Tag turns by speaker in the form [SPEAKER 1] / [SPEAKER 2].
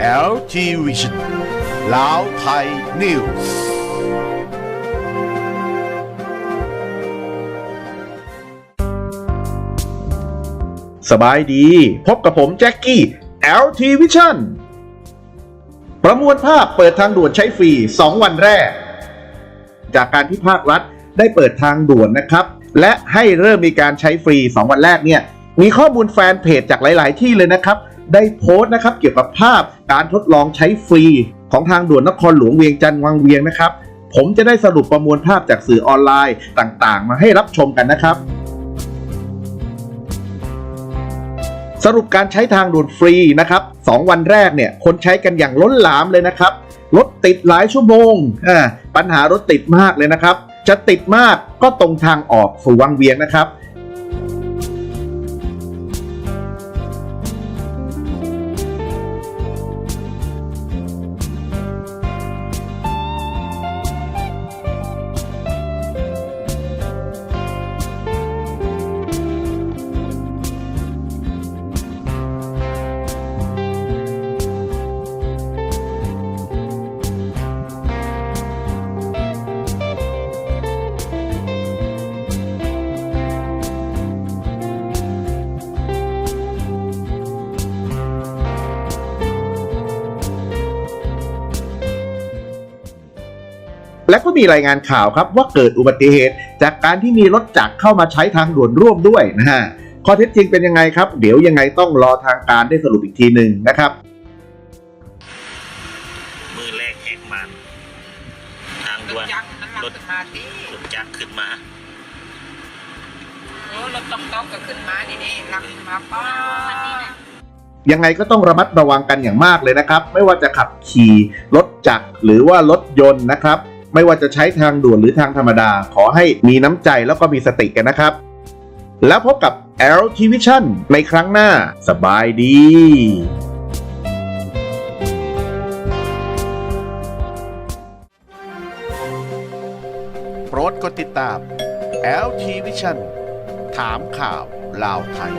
[SPEAKER 1] LG Vision ลาวไทยนิวส์
[SPEAKER 2] สบายดี พบกับผมแจ็คกี้ LT Vision ประมวลภาพเปิดทางด่วนใช้ฟรี 2 วันแรก จากการที่ภาครัฐได้เปิดทางด่วนนะครับ และให้เริ่มมีการใช้ฟรี 2 วันแรกเนี่ยมีข้อมูลแฟนเพจจากหลาย ๆ ที่เลยนะครับ ได้โพสต์นะครับเกี่ยวกับภาพการทดลองใช้ฟรี ของทางด่วนนครหลวงเวียงจันทร์วังเวียงนะครับ ผมจะได้สรุปประมวลภาพจากสื่อออนไลน์ต่างๆ มาให้รับชมกันนะครับ สรุปการใช้ทางด่วนฟรีนะครับ 2 วันแรกเนี่ยคนใช้กันอย่างล้นหลามเลยนะครับรถติดหลายชั่วโมงปัญหารถติดมากเลยนะครับ จะติดมากก็ตรงทางออกสู่วังเวียงนะครับ และก็มีรายงานข่าวครับว่าเกิดอุบัติเหตุ จากการที่มีรถจักรเข้ามาใช้ทางด่วนร่วมด้วยนะฮะข้อเท็จจริงเป็นยังไงครับ เดี๋ยวยังไงต้องรอทางการได้สรุปอีกทีหนึ่งนะครับ
[SPEAKER 3] มือแรกแหกมัน ทาง
[SPEAKER 4] ร
[SPEAKER 3] ด่ว
[SPEAKER 4] ถ
[SPEAKER 3] น
[SPEAKER 4] ยักษ์มันหลัง
[SPEAKER 3] รถ
[SPEAKER 4] ขึ้นมาดิ
[SPEAKER 3] รถจักรขึ้นมา
[SPEAKER 4] โอ้รถต้องต้องก็ขึ้นมานี่นี่หลังขึ้นมาป้า
[SPEAKER 2] ยังไงก็ต้องระมัดระวังกันอย่างมากเลยนะครับ ไม่ว่าจะขับขี่รถจักรหรือว่ารถยนต์นะครับ ไม่ว่าจะใช้ทางด่วนหรือทางธรรมดา ขอให้มีน้ำใจแล้วก็มีสติกันนะครับ แล้วพบกับ LT Vision ในครั้งหน้า สบายดี
[SPEAKER 1] โปรดกดติดตาม LG Vision ถามข่าวลาวไทย